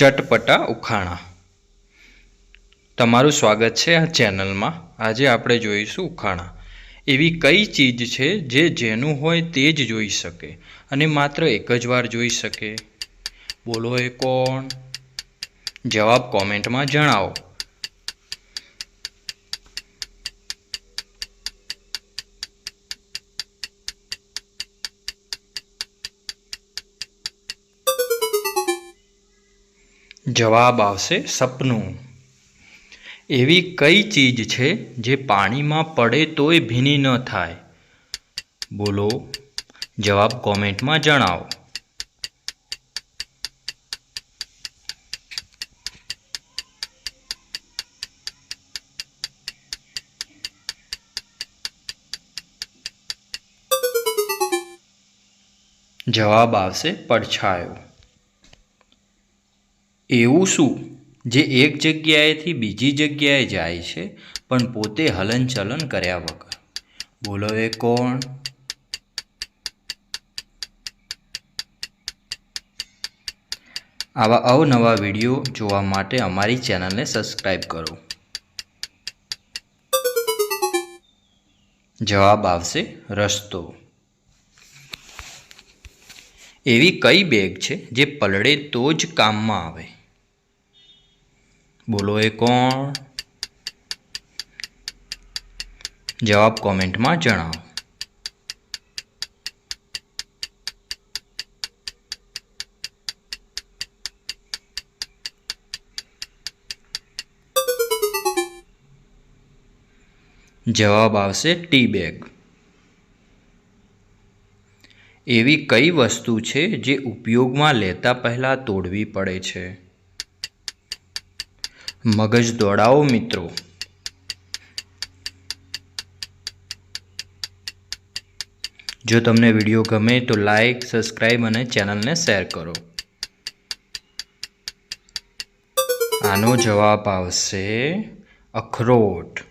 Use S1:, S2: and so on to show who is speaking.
S1: ચટપટા ઉખાણા. તમારું સ્વાગત છે આ ચેનલમાં. આજે આપણે જોઈશું ઉખાણા. એવી કઈ ચીજ છે જે જેનું હોય તે જ જોઈ શકે અને માત્ર એક જ વાર જોઈ શકે? બોલો એ કોણ? જવાબ કોમેન્ટમાં જણાવો. જવાબ આવશે સપનું. એવી કઈ ચીજ છે જે પાણીમાં પડે તોય ભીની ન થાય? બોલો. જવાબ કોમેન્ટમાં જણાવો. જવાબ આવશે પડછાયો. એવું શું? જે એક જગ્યાએથી બીજી જગ્યાએ જાય છે, પણ પોતે હલનચલન કર્યા વગર. બોલો એ કોણ? આવા અવનવા વીડિયો જોવા માટે અમારી ચેનલને સબસ્ક્રાઈબ કરો. જવાબ આવશે રસ્તો. એવી કઈ બેગ છે જે પલળે તો જ કામમાં આવે? બોલો એ કોણ? જવાબ કોમેન્ટમાં જણાવો. જવાબ આવશે ટી બેગ. એવી કઈ વસ્તુ છે જે ઉપયોગમાં લેતા પહેલાં તોડવી પડે છે? મગજ દોડાવો, મિત્રો. જો તમને વીડિયો ગમે તો લાઈક સબસ્ક્રાઈબ અને ચેનલને શેર કરો. આનો જવાબ આવશે અખરોટ.